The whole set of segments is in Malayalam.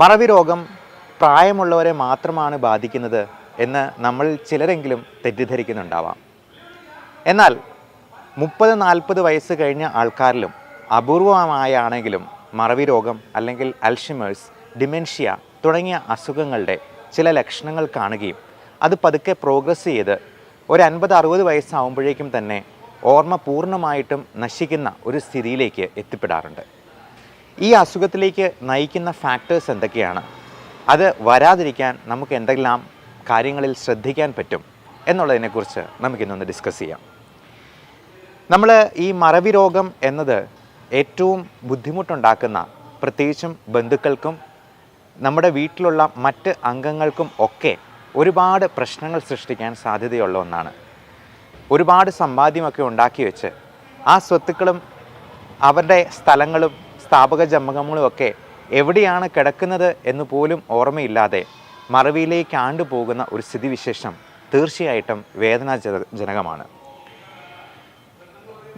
മറവി രോഗം പ്രായമുള്ളവരെ മാത്രമാണ് ബാധിക്കുന്നത് എന്ന് നമ്മൾ ചിലരെങ്കിലും തെറ്റിദ്ധരിക്കുന്നുണ്ടാവാം. എന്നാൽ മുപ്പത് നാൽപ്പത് വയസ്സ് കഴിഞ്ഞ ആൾക്കാരിലും അപൂർവമായാണെങ്കിലും മറവി രോഗം അല്ലെങ്കിൽ അൽഷിമേഴ്സ് ഡിമെൻഷ്യ തുടങ്ങിയ അസുഖങ്ങളുടെ ചില ലക്ഷണങ്ങൾ കാണുകയും അത് പതുക്കെ പ്രോഗ്രസ് ചെയ്ത് ഒരു അൻപത് അറുപത് വയസ്സാവുമ്പോഴേക്കും തന്നെ ഓർമ്മ പൂർണമായിട്ടും നശിക്കുന്ന ഒരു സ്ഥിതിയിലേക്ക് എത്തിപ്പെടാറുണ്ട്. ഈ അസുഖത്തിലേക്ക് നയിക്കുന്ന ഫാക്ടേഴ്സ് എന്തൊക്കെയാണ്? അത് വരാതിരിക്കാൻ നമുക്ക് എന്തെല്ലാം കാര്യങ്ങളിൽ ശ്രദ്ധിക്കാൻ പറ്റും എന്നുള്ളതിനെക്കുറിച്ച് നമുക്കിന്നൊന്ന് ഡിസ്കസ് ചെയ്യാം. നമ്മൾ ഈ മറവി രോഗം എന്നത് ഏറ്റവും ബുദ്ധിമുട്ടുണ്ടാക്കുന്ന പ്രത്യേകിച്ചും ബന്ധുക്കൾക്കും നമ്മുടെ വീട്ടിലുള്ള മറ്റ് അംഗങ്ങൾക്കും ഒക്കെ ഒരുപാട് പ്രശ്നങ്ങൾ സൃഷ്ടിക്കാൻ സാധ്യതയുള്ള ഒന്നാണ്. ഒരുപാട് സമ്പാദ്യമൊക്കെ ഉണ്ടാക്കി വെച്ച് ആ സ്വത്തുക്കളും അവരുടെ സ്ഥലങ്ങളും സ്ഥാപക ജമകങ്ങളുമൊക്കെ എവിടെയാണ് കിടക്കുന്നത് എന്ന് പോലും ഓർമ്മയില്ലാതെ മറവിയിലേക്ക് ആണ്ടുപോകുന്ന ഒരു സ്ഥിതിവിശേഷം തീർച്ചയായിട്ടും വേദനാജനകമാണ്.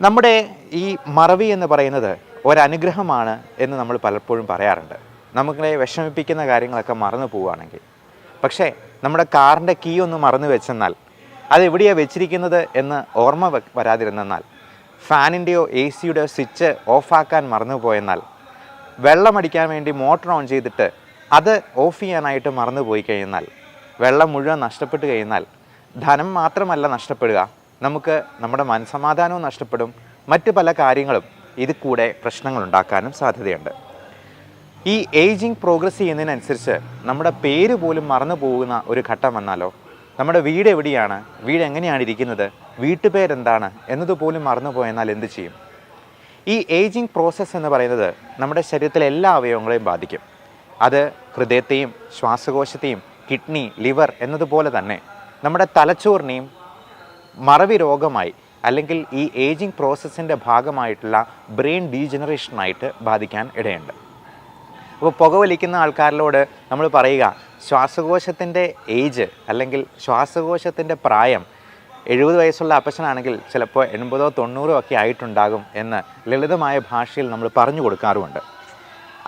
നമ്മുടെ ഈ മറവി എന്ന് പറയുന്നത് ഒരനുഗ്രഹമാണ് എന്ന് നമ്മൾ പലപ്പോഴും പറയാറുണ്ട്. നമ്മളെ വിഷമിപ്പിക്കുന്ന കാര്യങ്ങളൊക്കെ മറന്നു പോവുകയാണെങ്കിൽ. പക്ഷേ നമ്മുടെ കാറിന്റെ കീ ഒന്ന് മറന്നു വെച്ചെന്നാൽ അത് എവിടെയാണ് വെച്ചിരിക്കുന്നത് എന്ന് ഓർമ്മ വരാതിരുന്നാൽ ഫാനിന്റെയോ എ സിയുടെയോ സ്വിച്ച് ഓഫാക്കാൻ മറന്നു പോയെന്നാൽ വെള്ളമടിക്കാൻ വേണ്ടി മോട്ടർ ഓൺ ചെയ്തിട്ട് അത് ഓഫ് ചെയ്യാനായിട്ട് മറന്നു പോയി കഴിഞ്ഞാൽ വെള്ളം മുഴുവൻ നഷ്ടപ്പെട്ട് കഴിഞ്ഞാൽ ധനം മാത്രമല്ല നഷ്ടപ്പെടുക. നമുക്ക് നമ്മുടെ മനസമാധാനവും നഷ്ടപ്പെടും. മറ്റ് പല കാര്യങ്ങളും ഇത് കൂടെ പ്രശ്നങ്ങൾ ഉണ്ടാക്കാനും സാധ്യതയുണ്ട്. ഈ ഏജിങ് പ്രോഗ്രസ് ചെയ്യുന്നതിനനുസരിച്ച് നമ്മുടെ പേര് പോലും മറന്നു പോകുന്ന ഒരു ഘട്ടം വന്നാലോ? നമ്മുടെ വീട് എവിടെയാണ്? വീട് എങ്ങനെയാണ് ഇരിക്കുന്നത്? വീട്ടുപേരെന്താണ്? എന്നതുപോലും മറന്നു പോയെന്നാൽ എന്ത് ചെയ്യും? ഈ ഏജിങ് പ്രോസസ്സ് എന്ന് പറയുന്നത് നമ്മുടെ ശരീരത്തിലെ എല്ലാ അവയവങ്ങളെയും ബാധിക്കും. അത് ഹൃദയത്തെയും ശ്വാസകോശത്തെയും കിഡ്നി ലിവർ എന്നതുപോലെ തന്നെ നമ്മുടെ തലച്ചോറിനെയും മറവി രോഗമായി അല്ലെങ്കിൽ ഈ ഏജിങ് പ്രോസസ്സിന്റെ ഭാഗമായിട്ടുള്ള ബ്രെയിൻ ഡീജനറേഷനായിട്ട് ബാധിക്കാൻ ഇടയുണ്ട്. അപ്പോൾ പുകവലിക്കുന്ന ആൾക്കാരിലോട് നമ്മൾ പറയുക ശ്വാസകോശത്തിന്റെ ഏജ് അല്ലെങ്കിൽ ശ്വാസകോശത്തിന്റെ പ്രായം എഴുപത് വയസ്സുള്ള അപ്പച്ചനാണെങ്കിൽ ചിലപ്പോൾ എൺപതോ തൊണ്ണൂറോ ഒക്കെ ആയിട്ടുണ്ടാകും എന്ന് ലളിതമായ ഭാഷയിൽ നമ്മൾ പറഞ്ഞു കൊടുക്കാറുമുണ്ട്.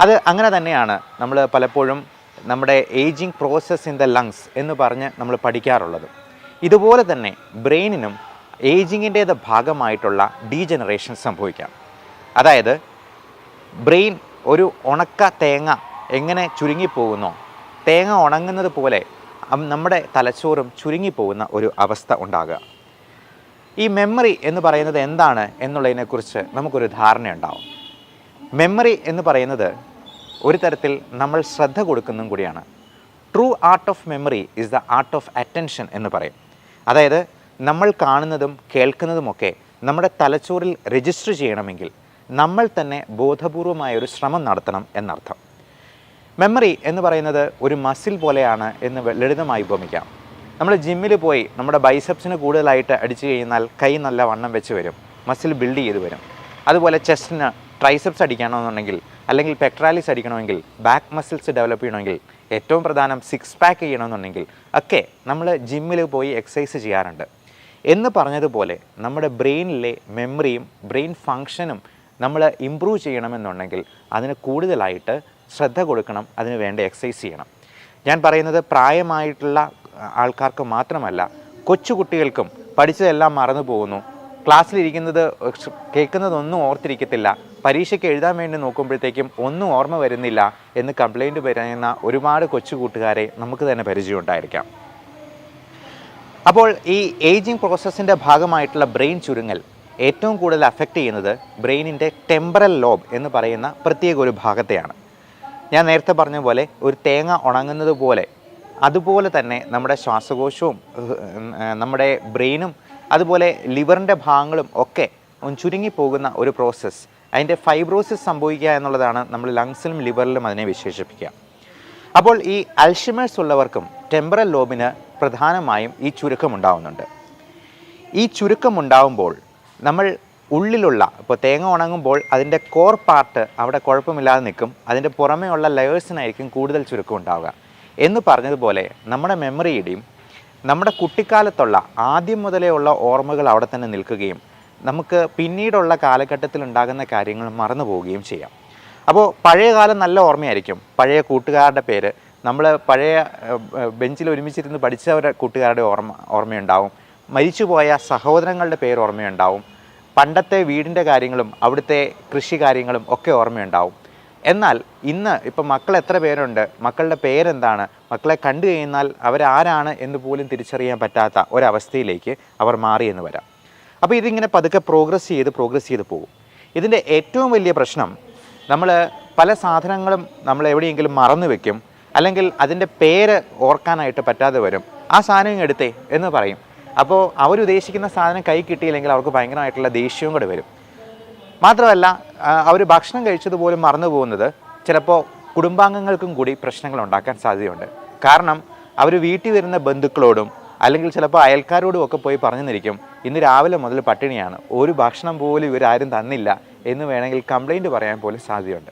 അത് അങ്ങനെ തന്നെയാണ് നമ്മൾ പലപ്പോഴും നമ്മുടെ ageing process in the lungs എന്ന് പറഞ്ഞ് നമ്മൾ പഠിക്കാറുള്ളത്. ഇതുപോലെ തന്നെ ബ്രെയിനിനും ഏജിങ്ങിന്റേത് ഭാഗമായിട്ടുള്ള ഡീജനറേഷൻ സംഭവിക്കാം. അതായത് ബ്രെയിൻ ഒരു ഉണക്ക തേങ്ങ എങ്ങനെ ചുരുങ്ങിപ്പോകുന്നോ തേങ്ങ ഉണങ്ങുന്നത് പോലെ നമ്മുടെ തലച്ചോറും ചുരുങ്ങിപ്പോകുന്ന ഒരു അവസ്ഥ ഉണ്ടാകുക. ഈ മെമ്മറി എന്ന് പറയുന്നത് എന്താണ് എന്നുള്ളതിനെക്കുറിച്ച് നമുക്കൊരു ധാരണയുണ്ടാവും. മെമ്മറി എന്ന് പറയുന്നത് ഒരു തരത്തിൽ നമ്മൾ ശ്രദ്ധ കൊടുക്കുന്നതും കൂടിയാണ്. True art of memory is the art of attention എന്ന് പറയും. അതായത് നമ്മൾ കാണുന്നതും കേൾക്കുന്നതുമൊക്കെ നമ്മുടെ തലച്ചോറിൽ രജിസ്റ്റർ ചെയ്യണമെങ്കിൽ നമ്മൾ തന്നെ ബോധപൂർവമായ ഒരു ശ്രമം നടത്തണം എന്നർത്ഥം. മെമ്മറി എന്ന് പറയുന്നത് ഒരു മസിൽ പോലെയാണ് എന്ന് ലളിതമായി ഉപമിക്കാം. നമ്മൾ ജിമ്മിൽ പോയി നമ്മുടെ ബൈസെപ്സിന് കൂടുതലായിട്ട് അടിച്ചു കഴിഞ്ഞാൽ കൈ നല്ല വണ്ണം വെച്ച് വരും. മസിൽ ബിൽഡ് ചെയ്ത് വരും. അതുപോലെ ചെസ്റ്റിന് ട്രൈസെപ്സ് അടിക്കണമെന്നുണ്ടെങ്കിൽ അല്ലെങ്കിൽ പെക്ട്രാലിസ് അടിക്കണമെങ്കിൽ ബാക്ക് മസിൽസ് ഡെവലപ്പ് ചെയ്യണമെങ്കിൽ ഏറ്റവും പ്രധാനം സിക്സ് പാക്ക് ചെയ്യണമെന്നുണ്ടെങ്കിൽ ഒക്കെ നമ്മൾ ജിമ്മിൽ പോയി എക്സസൈസ് ചെയ്യാറുണ്ട്. എന്ന് പറഞ്ഞതുപോലെ നമ്മുടെ ബ്രെയിനിലെ മെമ്മറിയും ബ്രെയിൻ ഫങ്ഷനും നമ്മൾ ഇമ്പ്രൂവ് ചെയ്യണമെന്നുണ്ടെങ്കിൽ അതിന് കൂടുതലായിട്ട് ശ്രദ്ധ കൊടുക്കണം അതിന് വേണ്ട എക്സസൈസ് ചെയ്യണം. ഞാൻ പറയുന്നത് പ്രായമായിട്ടുള്ള ആൾക്കാർക്ക് മാത്രമല്ല കൊച്ചുകുട്ടികൾക്കും പഠിച്ചതെല്ലാം മറന്നു പോകുന്നു. ക്ലാസ്സിലിരിക്കുന്നത് കേൾക്കുന്നതൊന്നും ഓർത്തിരിക്കത്തില്ല. പരീക്ഷയ്ക്ക് എഴുതാൻ വേണ്ടി നോക്കുമ്പോഴത്തേക്കും ഒന്നും ഓർമ്മ വരുന്നില്ല എന്ന് കംപ്ലൈന്റ് പറയുന്ന ഒരുപാട് കൊച്ചു കൂട്ടുകാരെ നമുക്ക് തന്നെ പരിചയമുണ്ടായിരിക്കാം അപ്പോൾ ഈ ഏജിങ് പ്രോസസ്സിന്റെ ഭാഗമായിട്ടുള്ള ബ്രെയിൻ ചുരുങ്ങൽ ഏറ്റവും കൂടുതൽ അഫക്റ്റ് ചെയ്യുന്നത് ബ്രെയിനിന്റെ ടെമ്പറൽ ലോബ് എന്ന് പറയുന്ന പ്രത്യേക ഒരു ഭാഗത്തെയാണ്. ഞാൻ നേരത്തെ പറഞ്ഞ പോലെ ഒരു തേങ്ങ ഉണങ്ങുന്നത് പോലെ അതുപോലെ തന്നെ നമ്മുടെ ശ്വാസകോശവും നമ്മുടെ ബ്രെയിനും അതുപോലെ ലിവറിന്റെ ഭാഗങ്ങളും ഒക്കെ ചുരുങ്ങി ചുരുങ്ങിപ്പോകുന്ന ഒരു പ്രോസസ്സ്. അതിന്റെ ഫൈബ്രോസിസ് സംഭവിക്കുക എന്നുള്ളതാണ് നമ്മൾ ലങ്സിലും ലിവറിലും അതിനെ വിശേഷിപ്പിക്കുക. അപ്പോൾ ഈ അൽഷിമേഴ്സ് ഉള്ളവർക്കും ടെമ്പറൽ ലോബിന് പ്രധാനമായും ഈ ചുരുക്കം ഉണ്ടാവുന്നുണ്ട് ഈ ചുരുക്കം ഉണ്ടാവുമ്പോൾ നമ്മൾ ഉള്ളിലുള്ള ഇപ്പോൾ തേങ്ങ ഉണങ്ങുമ്പോൾ അതിന്റെ കോർ പാർട്ട് അവിടെ കുഴപ്പമില്ലാതെ നിൽക്കും. അതിന്റെ പുറമേ ഉള്ള ലെയേഴ്സിനായിരിക്കും കൂടുതൽ ചുരുക്കം ഉണ്ടാവുക. എന്ന് പറഞ്ഞതുപോലെ നമ്മുടെ മെമ്മറിയുടെയും നമ്മുടെ കുട്ടിക്കാലത്തുള്ള ആദ്യം മുതലേ ഉള്ള ഓർമ്മകൾ അവിടെ തന്നെ നിൽക്കുകയും നമുക്ക് പിന്നീടുള്ള കാലഘട്ടത്തിൽ ഉണ്ടാകുന്ന കാര്യങ്ങൾ മറന്നു പോവുകയും ചെയ്യാം. അപ്പോൾ പഴയ കാലം നല്ല ഓർമ്മയായിരിക്കും. പഴയ കൂട്ടുകാരുടെ പേര് നമ്മൾ പഴയ ബെഞ്ചിൽ ഒരുമിച്ചിരുന്ന് പഠിച്ചവരുടെ കൂട്ടുകാരുടെ ഓർമ്മ ഓർമ്മയുണ്ടാവും. മരിച്ചുപോയ സഹോദരങ്ങളുടെ പേര് ഓർമ്മയുണ്ടാവും. പണ്ടത്തെ വീടിന്റെ കാര്യങ്ങളും അവിടുത്തെ കൃഷി കാര്യങ്ങളും ഒക്കെ ഓർമ്മയുണ്ടാവും. എന്നാൽ ഇന്ന് ഇപ്പം മക്കൾ എത്ര പേരുണ്ട്? മക്കളുടെ പേരെന്താണ്? മക്കളെ കണ്ടു കഴിഞ്ഞാൽ അവരാരാണ് എന്ന് പോലും തിരിച്ചറിയാൻ പറ്റാത്ത ഒരവസ്ഥയിലേക്ക് അവർ മാറിയെന്ന് വരാം. അപ്പോൾ ഇതിങ്ങനെ പതുക്കെ പ്രോഗ്രസ് ചെയ്ത് പ്രോഗ്രസ് ചെയ്ത് പോകും. ഇതിന്റെ ഏറ്റവും വലിയ പ്രശ്നം നമ്മൾ പല സാധനങ്ങളും നമ്മൾ എവിടെയെങ്കിലും മറന്നു വെക്കും അല്ലെങ്കിൽ അതിന്റെ പേര് ഓർക്കാനായിട്ട് പറ്റാതെ വരും. ആ സാധനം എടുത്തേ എന്ന് പറയും. അപ്പോൾ അവരുദ്ദേശിക്കുന്ന സാധനം കൈ കിട്ടിയില്ലെങ്കിൽ അവർക്ക് ഭയങ്കരമായിട്ടുള്ള ദേഷ്യവും കൂടെ വരും. മാത്രമല്ല അവർ ഭക്ഷണം കഴിച്ചതുപോലും മറന്നു പോകുന്നത് ചിലപ്പോൾ കുടുംബാംഗങ്ങൾക്കും കൂടി പ്രശ്നങ്ങൾ ഉണ്ടാക്കാൻ സാധ്യതയുണ്ട്. കാരണം അവർ വീട്ടിൽ വരുന്ന ബന്ധുക്കളോടും അല്ലെങ്കിൽ ചിലപ്പോൾ അയൽക്കാരോടും ഒക്കെ പോയി പറഞ്ഞു നിൽക്കും ഇന്ന് രാവിലെ മുതൽ പട്ടിണിയാണ്. ഒരു ഭക്ഷണം പോലും ഇവരാരും തന്നില്ല എന്ന് വേണമെങ്കിൽ കംപ്ലൈന്റ് പറയാൻ പോലും സാധ്യതയുണ്ട്.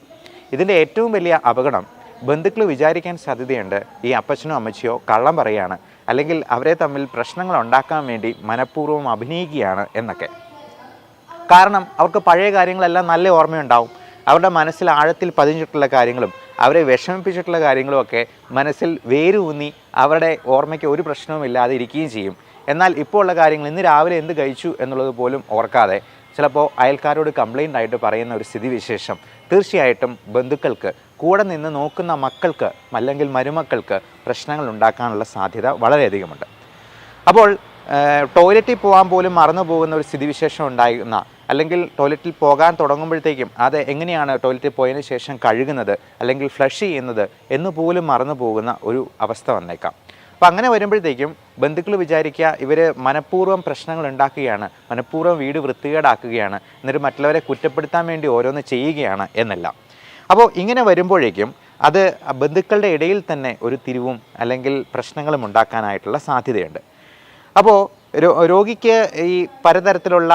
ഇതിന്റെ ഏറ്റവും വലിയ അപകടം ബന്ധുക്കൾ വിചാരിക്കാൻ സാധ്യതയുണ്ട് ഈ അപ്പച്ചനോ അമ്മച്ചിയോ കള്ളം പറയുകയാണ്. അല്ലെങ്കിൽ അവരെ തമ്മിൽ പ്രശ്നങ്ങൾ ഉണ്ടാക്കാൻ വേണ്ടി മനഃപൂർവം അഭിനയിക്കുകയാണ് എന്നൊക്കെ. കാരണം അവർക്ക് പഴയ കാര്യങ്ങളെല്ലാം നല്ല ഓർമ്മയുണ്ടാവും. അവരുടെ മനസ്സിൽ ആഴത്തിൽ പതിഞ്ഞിട്ടുള്ള കാര്യങ്ങളും അവരെ വിഷമിപ്പിച്ചിട്ടുള്ള കാര്യങ്ങളുമൊക്കെ മനസ്സിൽ വേരൂന്നി അവരുടെ ഓർമ്മയ്ക്ക് ഒരു പ്രശ്നവും ഇല്ലാതെ ഇരിക്കുകയും ചെയ്യും. എന്നാൽ ഇപ്പോൾ ഉള്ള കാര്യങ്ങൾ ഇന്ന് രാവിലെ എന്ത് കഴിച്ചു എന്നുള്ളത് പോലും ഓർക്കാതെ ചിലപ്പോൾ അയൽക്കാരോട് കംപ്ലൈന്റ് ആയിട്ട് പറയുന്ന ഒരു സ്ഥിതിവിശേഷം തീർച്ചയായിട്ടും ബന്ധുക്കൾക്ക് കൂടെ നിന്ന് നോക്കുന്ന മക്കൾക്ക് അല്ലെങ്കിൽ മരുമക്കൾക്ക് പ്രശ്നങ്ങൾ ഉണ്ടാക്കാനുള്ള സാധ്യത വളരെയധികമുണ്ട്. അപ്പോൾ ടോയ്ലറ്റിൽ പോകാൻ പോലും മറന്നു പോകുന്ന ഒരു സ്ഥിതിവിശേഷം ഉണ്ടായിരുന്ന അല്ലെങ്കിൽ ടോയ്ലറ്റിൽ പോകാൻ തുടങ്ങുമ്പോഴത്തേക്കും അത് എങ്ങനെയാണ് ടോയ്ലറ്റിൽ പോയതിന് ശേഷം കഴുകുന്നത് അല്ലെങ്കിൽ ഫ്ലഷ് ചെയ്യുന്നത് എന്ന് പോലും മറന്നു പോകുന്ന ഒരു അവസ്ഥ വന്നേക്കാം. അപ്പം അങ്ങനെ വരുമ്പോഴത്തേക്കും ബന്ധുക്കൾ വിചാരിക്കുക ഇവർ മനഃപൂർവം പ്രശ്നങ്ങൾ ഉണ്ടാക്കുകയാണ് മനഃപൂർവം വീട് വൃത്തികേടാക്കുകയാണ് എന്നിട്ട് മറ്റുള്ളവരെ കുറ്റപ്പെടുത്താൻ വേണ്ടി ഓരോന്ന് ചെയ്യുകയാണ് എന്നെല്ലാം. അപ്പോൾ ഇങ്ങനെ വരുമ്പോഴേക്കും അത് ബന്ധുക്കളുടെ ഇടയിൽ തന്നെ ഒരു തിരിവും അല്ലെങ്കിൽ പ്രശ്നങ്ങളും ഉണ്ടാക്കാനായിട്ടുള്ള സാധ്യതയുണ്ട്. അപ്പോൾ രോഗിക്ക് ഈ പലതരത്തിലുള്ള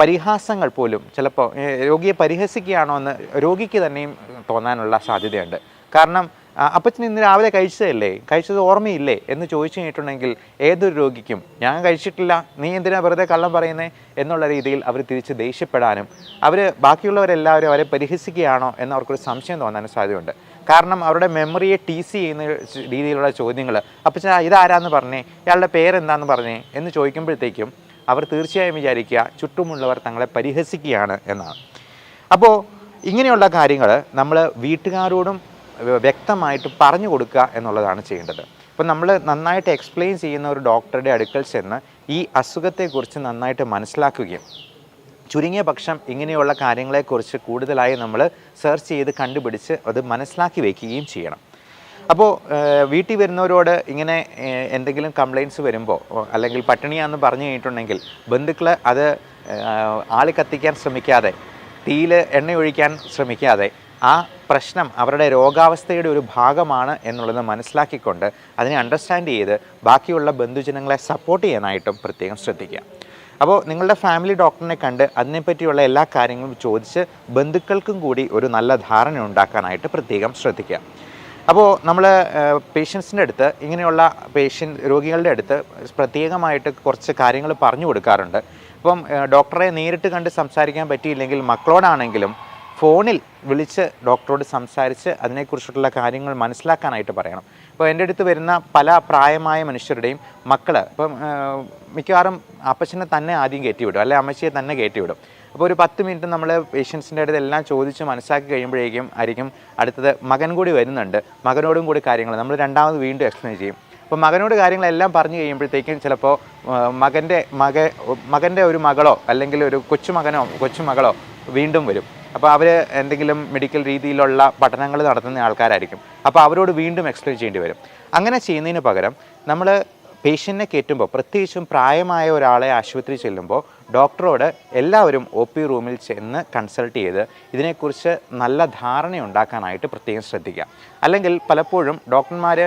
പരിഹാസങ്ങൾ പോലും ചിലപ്പോൾ രോഗിയെ പരിഹസിക്കുകയാണോ എന്ന് രോഗിക്ക് തന്നെയും തോന്നാനുള്ള സാധ്യതയുണ്ട്. കാരണം അപ്പച്ചൻ ഇന്ന് രാവിലെ കഴിച്ചതല്ലേ? കഴിച്ചത് ഓർമ്മയില്ലേ? എന്ന് ചോദിച്ചു കഴിഞ്ഞിട്ടുണ്ടെങ്കിൽ ഏതൊരു രോഗിക്കും ഞാൻ കഴിച്ചിട്ടില്ല നീ എന്തിനാ വെറുതെ കള്ളം പറയുന്നേ? എന്നുള്ള രീതിയിൽ അവർ തിരിച്ച് ദേഷ്യപ്പെടാനും അവർ ബാക്കിയുള്ളവരെല്ലാവരും അവരെ പരിഹസിക്കുകയാണോ എന്ന് അവർക്കൊരു സംശയം തോന്നാനും സാധ്യതയുണ്ട്. കാരണം അവരുടെ മെമ്മറിയെ ടീസ് ചെയ്യുന്ന രീതിയിലുള്ള ചോദ്യങ്ങൾ അപ്പച്ചൻ ഇതാരാന്ന് പറഞ്ഞേ? ഇയാളുടെ പേരെന്താന്ന് പറഞ്ഞേ? എന്ന് ചോദിക്കുമ്പോഴത്തേക്കും അവർ തീർച്ചയായും വിചാരിക്കുക ചുറ്റുമുള്ളവർ തങ്ങളെ പരിഹസിക്കുകയാണ് എന്നാണ്. അപ്പോൾ ഇങ്ങനെയുള്ള കാര്യങ്ങൾ നമ്മൾ വീട്ടുകാരോടും വ്യക്തമായിട്ട് പറഞ്ഞു കൊടുക്കുക എന്നുള്ളതാണ് ചെയ്യേണ്ടത്. അപ്പോൾ നമ്മൾ നന്നായിട്ട് എക്സ്പ്ലെയിൻ ചെയ്യുന്ന ഒരു ഡോക്ടറുടെ അടുക്കൽ ചെന്ന് ഈ അസുഖത്തെക്കുറിച്ച് നന്നായിട്ട് മനസ്സിലാക്കുകയും ചുരുങ്ങിയ പക്ഷം ഇങ്ങനെയുള്ള കാര്യങ്ങളെക്കുറിച്ച് കൂടുതലായി നമ്മൾ സെർച്ച് ചെയ്ത് കണ്ടുപിടിച്ച് അത് മനസ്സിലാക്കി വയ്ക്കുകയും ചെയ്യണം. അപ്പോൾ വീട്ടിൽ വരുന്നവരോട് ഇങ്ങനെ എന്തെങ്കിലും കംപ്ലയിന്റ്സ് വരുമ്പോൾ അല്ലെങ്കിൽ പട്ടിണിയാണെന്ന് പറഞ്ഞു കഴിഞ്ഞിട്ടുണ്ടെങ്കിൽ ബന്ധുക്കൾ അത് ആളി കത്തിക്കാൻ ശ്രമിക്കാതെ തീയിൽ എണ്ണ ഒഴിക്കാൻ ശ്രമിക്കാതെ ആ പ്രശ്നം അവരുടെ രോഗാവസ്ഥയുടെ ഒരു ഭാഗമാണ് എന്നുള്ളത് മനസ്സിലാക്കിക്കൊണ്ട് അതിനെ അണ്ടർസ്റ്റാൻഡ് ചെയ്ത് ബാക്കിയുള്ള ബന്ധുജനങ്ങളെ സപ്പോർട്ട് ചെയ്യാനായിട്ടും പ്രത്യേകം ശ്രദ്ധിക്കുക. അപ്പോൾ നിങ്ങളുടെ ഫാമിലി ഡോക്ടറിനെ കണ്ട് അതിനെപ്പറ്റിയുള്ള എല്ലാ കാര്യങ്ങളും ചോദിച്ച് ബന്ധുക്കൾക്കും കൂടി ഒരു നല്ല ധാരണ ഉണ്ടാക്കാനായിട്ട് പ്രത്യേകം ശ്രദ്ധിക്കുക. അപ്പോൾ നമ്മൾ പേഷ്യൻസിന്റെ അടുത്ത് ഇങ്ങനെയുള്ള പേഷ്യൻ രോഗികളുടെ അടുത്ത് പ്രത്യേകമായിട്ട് കുറച്ച് കാര്യങ്ങൾ പറഞ്ഞു കൊടുക്കാറുണ്ട്. അപ്പം ഡോക്ടറെ നേരിട്ട് കണ്ട് സംസാരിക്കാൻ പറ്റിയില്ലെങ്കിൽ മക്കളോടാണെങ്കിലും ഫോണിൽ വിളിച്ച് ഡോക്ടറോട് സംസാരിച്ച് അതിനെക്കുറിച്ചിട്ടുള്ള കാര്യങ്ങൾ മനസ്സിലാക്കാനായിട്ട് പറയണം. ഇപ്പോൾ എന്റെ അടുത്ത് വരുന്ന പല പ്രായമായ മനുഷ്യരുടെയും മക്കൾ ഇപ്പം മിക്കവാറും അപ്പച്ചനെ തന്നെ ആദ്യം കയറ്റിവിടും അല്ലെങ്കിൽ അമ്മച്ചിയെ തന്നെ കയറ്റിവിടും. അപ്പോൾ ഒരു പത്ത് മിനിറ്റ് നമ്മൾ പേഷ്യൻസിന്റെ അടുത്ത് എല്ലാം ചോദിച്ച് മനസ്സിലാക്കി കഴിയുമ്പോഴേക്കും ആയിരിക്കും അടുത്തത് മകൻ കൂടി വരുന്നുണ്ട് മകനോടും കൂടി കാര്യങ്ങൾ നമ്മൾ രണ്ടാമത് വീണ്ടും എക്സ്പ്ലെയിൻ ചെയ്യും. അപ്പോൾ മകനോട് കാര്യങ്ങളെല്ലാം പറഞ്ഞു കഴിയുമ്പോഴത്തേക്കും ചിലപ്പോൾ മകന്റെ മക മകന്റെ ഒരു മകളോ അല്ലെങ്കിൽ ഒരു കൊച്ചുമകനോ കൊച്ചുമകളോ വീണ്ടും വരും. അപ്പോൾ അവർ എന്തെങ്കിലും മെഡിക്കൽ രീതിയിലുള്ള പഠനങ്ങൾ നടത്തുന്ന ആൾക്കാരായിരിക്കും. അപ്പോൾ അവരോട് വീണ്ടും എക്സ്പ്ലെയിൻ ചെയ്യേണ്ടി വരും. അങ്ങനെ ചെയ്യുന്നതിന് പകരം നമ്മൾ പേഷ്യന്റിനെ കയറ്റുമ്പോൾ പ്രത്യേകിച്ചും പ്രായമായ ഒരാളെ ആശുപത്രി ചെല്ലുമ്പോൾ ഡോക്ടറോട് എല്ലാവരും ഒ പി റൂമിൽ ചെന്ന് കൺസൾട്ട് ചെയ്ത് ഇതിനെക്കുറിച്ച് നല്ല ധാരണ ഉണ്ടാക്കാനായിട്ട് പ്രത്യേകം ശ്രദ്ധിക്കുക. അല്ലെങ്കിൽ പലപ്പോഴും ഡോക്ടർമാർ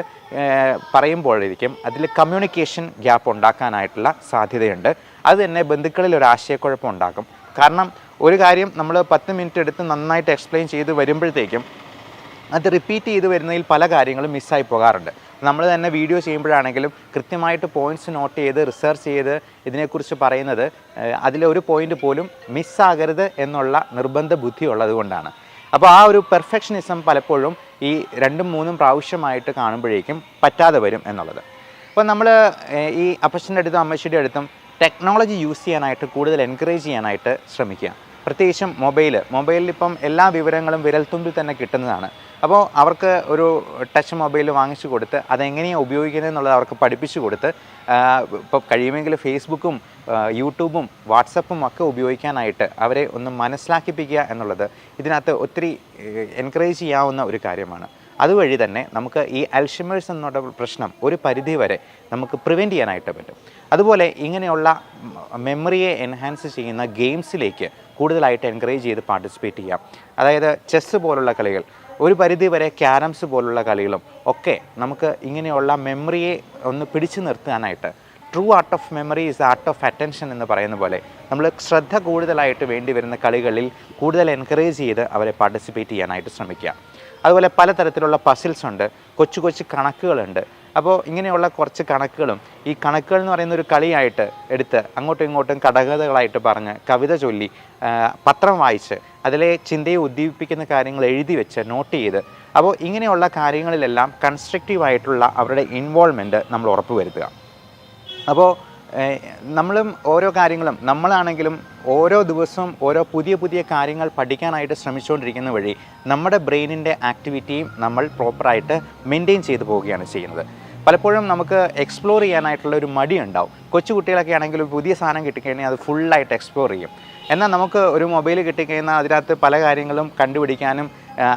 പറയുമ്പോഴായിരിക്കും അതിൽ കമ്മ്യൂണിക്കേഷൻ ഗ്യാപ്പ് ഉണ്ടാക്കാനായിട്ടുള്ള സാധ്യതയുണ്ട്. അത് തന്നെ ബന്ധുക്കളിൽ ഒരു ആശയക്കുഴപ്പം ഉണ്ടാക്കും. കാരണം ഒരു കാര്യം നമ്മൾ പത്ത് മിനിറ്റ് എടുത്ത് നന്നായിട്ട് എക്സ്പ്ലെയിൻ ചെയ്ത് വരുമ്പോഴത്തേക്കും അത് റിപ്പീറ്റ് ചെയ്ത് വരുന്നതിൽ പല കാര്യങ്ങളും മിസ്സായി പോകാറുണ്ട്. നമ്മൾ തന്നെ വീഡിയോ ചെയ്യുമ്പോഴാണെങ്കിലും കൃത്യമായിട്ട് പോയിന്റ്സ് നോട്ട് ചെയ്ത് റിസർച്ച് ചെയ്ത് ഇതിനെക്കുറിച്ച് പറയുന്നത് അതിലെ ഒരു പോയിന്റ് പോലും മിസ്സാകരുത് എന്നുള്ള നിർബന്ധ ബുദ്ധി ഉള്ളതുകൊണ്ടാണ് അപ്പോൾ ആ ഒരു പെർഫെക്ഷനിസം പലപ്പോഴും ഈ രണ്ടും മൂന്നും പ്രാവശ്യമായിട്ട് കാണുമ്പോഴേക്കും പറ്റാതെ വരും എന്നുള്ളത്. അപ്പോൾ നമ്മൾ ഈ അപ്പച്ചന്റെ അടുത്തും അമ്മച്ചിയുടെ അടുത്തും ടെക്നോളജി യൂസ് ചെയ്യാനായിട്ട് കൂടുതൽ എൻകറേജ് ചെയ്യാനായിട്ട് ശ്രമിക്കുക. പ്രത്യേകിച്ചും മൊബൈൽ മൊബൈലിൽ ഇപ്പം എല്ലാ വിവരങ്ങളും വിരൽത്തുമ്പിൽ തന്നെ കിട്ടുന്നതാണ്. അപ്പോൾ അവർക്ക് ഒരു ടച്ച് മൊബൈൽ വാങ്ങിച്ചു കൊടുത്ത് അതെങ്ങനെയാണ് ഉപയോഗിക്കുന്നത് എന്നുള്ളത് അവർക്ക് പഠിപ്പിച്ചു കൊടുത്ത് ഇപ്പോൾ കഴിയുമെങ്കിൽ ഫേസ്ബുക്കും യൂട്യൂബും വാട്സപ്പും ഒക്കെ ഉപയോഗിക്കാനായിട്ട് അവരെ ഒന്ന് മനസ്സിലാക്കിപ്പിക്കുക എന്നുള്ളത് ഇതിനകത്ത് ഒത്തിരി എൻകറേജ് ചെയ്യാവുന്ന ഒരു കാര്യമാണ്. അതുവഴി തന്നെ നമുക്ക് ഈ അൽഷിമേഴ്സ് എന്നുള്ള പ്രശ്നം ഒരു പരിധി വരെ നമുക്ക് പ്രിവെന്റ് ചെയ്യാനായിട്ട് പറ്റും. അതുപോലെ ഇങ്ങനെയുള്ള മെമ്മറിയെ എൻഹാൻസ് ചെയ്യുന്ന ഗെയിംസിലേക്ക് കൂടുതലായിട്ട് എൻകറേജ് ചെയ്ത് പാർട്ടിസിപ്പേറ്റ് ചെയ്യാം. അതായത് ചെസ്സ് പോലുള്ള കളികൾ ഒരു പരിധി വരെ ക്യാരംസ് പോലുള്ള കളികളും ഒക്കെ നമുക്ക് ഇങ്ങനെയുള്ള മെമ്മറിയെ ഒന്ന് പിടിച്ചു നിർത്താനായിട്ട് true art of memory is art of attention എന്ന് പറയുന്ന പോലെ നമ്മൾ ശ്രദ്ധ കൂടുതലായിട്ട് വേണ്ടി വരുന്ന കളികളിൽ കൂടുതൽ എൻകറേജ് ചെയ്ത് അവരെ പാർട്ടിസിപ്പേറ്റ് ചെയ്യാനായിട്ട് ശ്രമിക്കുക. അതുപോലെ പലതരത്തിലുള്ള പസിൽസ് ഉണ്ട്. കൊച്ചു കൊച്ചു കണക്കുകളുണ്ട്. അപ്പോൾ ഇങ്ങനെയുള്ള കുറച്ച് കണക്കുകളും ഈ കണക്കുകൾ എന്ന് പറയുന്ന ഒരു കളിയായിട്ട് എടുത്ത് അങ്ങോട്ടും ഇങ്ങോട്ടും കടകഥകളായിട്ട് പറഞ്ഞ് കവിത ചൊല്ലി പത്രം വായിച്ച് അതിലെ ചിന്തയെ ഉദ്ദീപിപ്പിക്കുന്ന കാര്യങ്ങൾ എഴുതി വെച്ച് നോട്ട് ചെയ്ത് അപ്പോൾ ഇങ്ങനെയുള്ള കാര്യങ്ങളിലെല്ലാം കൺസ്ട്രക്റ്റീവായിട്ടുള്ള അവരുടെ ഇൻവോൾവ്മെന്റ് നമ്മൾ ഉറപ്പ് വരുത്തുക അപ്പോൾ നമ്മളും ഓരോ കാര്യങ്ങളും നമ്മളാണെങ്കിലും ഓരോ ദിവസവും ഓരോ പുതിയ പുതിയ കാര്യങ്ങൾ പഠിക്കാനായിട്ട് ശ്രമിച്ചുകൊണ്ടിരിക്കുന്ന വഴി നമ്മുടെ ബ്രെയിനിന്റെ ആക്ടിവിറ്റിയും നമ്മൾ പ്രോപ്പറായിട്ട് മെയിന്റെയിൻ ചെയ്തു പോവുകയാണ് ചെയ്യുന്നത്. പലപ്പോഴും നമുക്ക് എക്സ്പ്ലോർ ചെയ്യാനായിട്ടുള്ള ഒരു മടി ഉണ്ടാവും. കൊച്ചു കുട്ടികളൊക്കെ ആണെങ്കിൽ പുതിയ സാധനം കിട്ടിക്കഴിഞ്ഞാൽ അത് ഫുള്ളായിട്ട് എക്സ്പ്ലോർ ചെയ്യും. എന്നാൽ നമുക്ക് ഒരു മൊബൈൽ കിട്ടിക്കഴിഞ്ഞാൽ അതിനകത്ത് പല കാര്യങ്ങളും കണ്ടുപിടിക്കാനും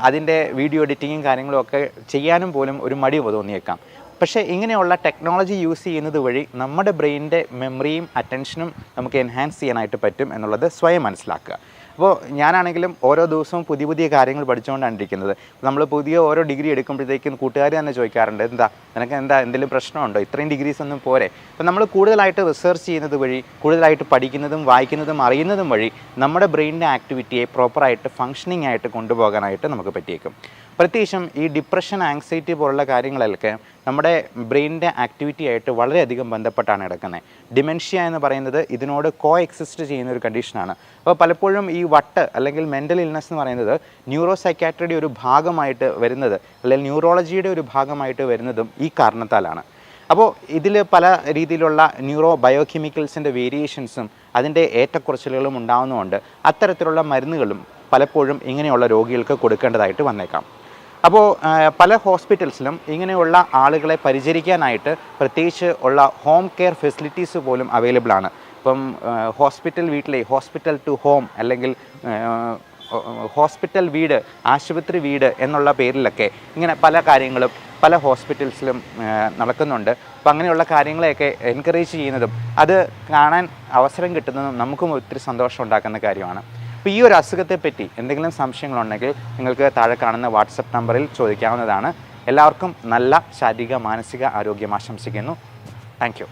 അതിന്റെ വീഡിയോ എഡിറ്റിങ്ങും കാര്യങ്ങളും ഒക്കെ ചെയ്യാനും പോലും ഒരു മടി തോന്നിയേക്കാം. പക്ഷേ ഇങ്ങനെയുള്ള ടെക്നോളജി യൂസ് ചെയ്യുന്നത് വഴി നമ്മുടെ ബ്രെയിനിന്റെ മെമ്മറിയും അറ്റൻഷനും നമുക്ക് എൻഹാൻസ് ചെയ്യാനായിട്ട് പറ്റും എന്നുള്ളത് സ്വയം മനസ്സിലാക്കുക. അപ്പോൾ ഞാനാണെങ്കിലും ഓരോ ദിവസവും പുതിയ പുതിയ കാര്യങ്ങൾ പഠിച്ചുകൊണ്ടാണ് ഇരിക്കുന്നത്. നമ്മൾ പുതിയ ഓരോ ഡിഗ്രി എടുക്കുമ്പോഴത്തേക്കും കൂട്ടുകാർ തന്നെ ചോദിക്കാറുണ്ട് എന്താ നിനക്ക് എന്താ എന്തെങ്കിലും പ്രശ്നമുണ്ടോ? ഇത്രയും ഡിഗ്രീസ് ഒന്നും പോരെ? അപ്പോൾ നമ്മൾ കൂടുതലായിട്ട് റിസർച്ച് ചെയ്യുന്നത് വഴി കൂടുതലായിട്ട് പഠിക്കുന്നതും വായിക്കുന്നതും അറിയുന്നതും വഴി നമ്മുടെ ബ്രെയിനിന്റെ ആക്ടിവിറ്റിയെ പ്രോപ്പറായിട്ട് ഫങ്ഷനിങ് ആയിട്ട് കൊണ്ടുപോകാനായിട്ട് നമുക്ക് പറ്റിയേക്കും. പ്രത്യേകിച്ചും ഈ ഡിപ്രഷൻ ആങ്സൈറ്റി പോലുള്ള കാര്യങ്ങളൊക്കെ നമ്മുടെ ബ്രെയിനിന്റെ ആക്ടിവിറ്റി ആയിട്ട് വളരെയധികം ബന്ധപ്പെട്ടാണ് കിടക്കുന്നത് ഡിമെൻഷ്യ എന്ന് പറയുന്നത് ഇതിനോട് കോ എക്സിസ്റ്റ് ചെയ്യുന്ന ഒരു കണ്ടീഷനാണ് അപ്പോൾ പലപ്പോഴും ഈ വട്ട് അല്ലെങ്കിൽ മെന്റൽ ഇൽനെസ് എന്ന് പറയുന്നത് ന്യൂറോ സൈക്കാട്രിയുടെ ഒരു ഭാഗമായിട്ട് വരുന്നത് അല്ലെങ്കിൽ ന്യൂറോളജിയുടെ ഒരു ഭാഗമായിട്ട് വരുന്നതും ഈ കാരണത്താലാണ്. അപ്പോൾ ഇതിൽ പല രീതിയിലുള്ള ന്യൂറോ ബയോകെമിക്കൽസിന്റെ വേരിയേഷൻസും അതിന്റെ ഏറ്റക്കുറച്ചിലുകളും ഉണ്ടാകുന്നതുകൊണ്ട് അത്തരത്തിലുള്ള മരുന്നുകളും പലപ്പോഴും ഇങ്ങനെയുള്ള രോഗികൾക്ക് കൊടുക്കേണ്ടതായിട്ട് വന്നേക്കാം. അപ്പോൾ പല ഹോസ്പിറ്റൽസിലും ഇങ്ങനെയുള്ള ആളുകളെ പരിചരിക്കാനായിട്ട് പ്രത്യേകിച്ച് ഉള്ള ഹോം കെയർ ഫെസിലിറ്റീസ് പോലും അവൈലബിൾ ആണ്. ഇപ്പം ഹോസ്പിറ്റൽ വീട്ടിലെ ഹോസ്പിറ്റൽ ടു ഹോം അല്ലെങ്കിൽ ഹോസ്പിറ്റൽ വീട് ആശുപത്രി വീട് എന്നുള്ള പേരിലൊക്കെ ഇങ്ങനെ പല കാര്യങ്ങളും പല ഹോസ്പിറ്റൽസിലും നടക്കുന്നുണ്ട്. അപ്പം അങ്ങനെയുള്ള കാര്യങ്ങളെയൊക്കെ എൻകറേജ് ചെയ്യുന്നതും അത് കാണാൻ അവസരം കിട്ടുന്നതും നമുക്കും ഒത്തിരി സന്തോഷം ഉണ്ടാക്കുന്ന കാര്യമാണ്. അപ്പോൾ ഈ ഒരു അസുഖത്തെ പറ്റി എന്തെങ്കിലും സംശയങ്ങളുണ്ടെങ്കിൽ നിങ്ങൾക്ക് താഴെ കാണുന്ന വാട്സപ്പ് നമ്പറിൽ ചോദിക്കാവുന്നതാണ്. എല്ലാവർക്കും നല്ല ശാരീരിക മാനസിക ആരോഗ്യം ആശംസിക്കുന്നു. താങ്ക്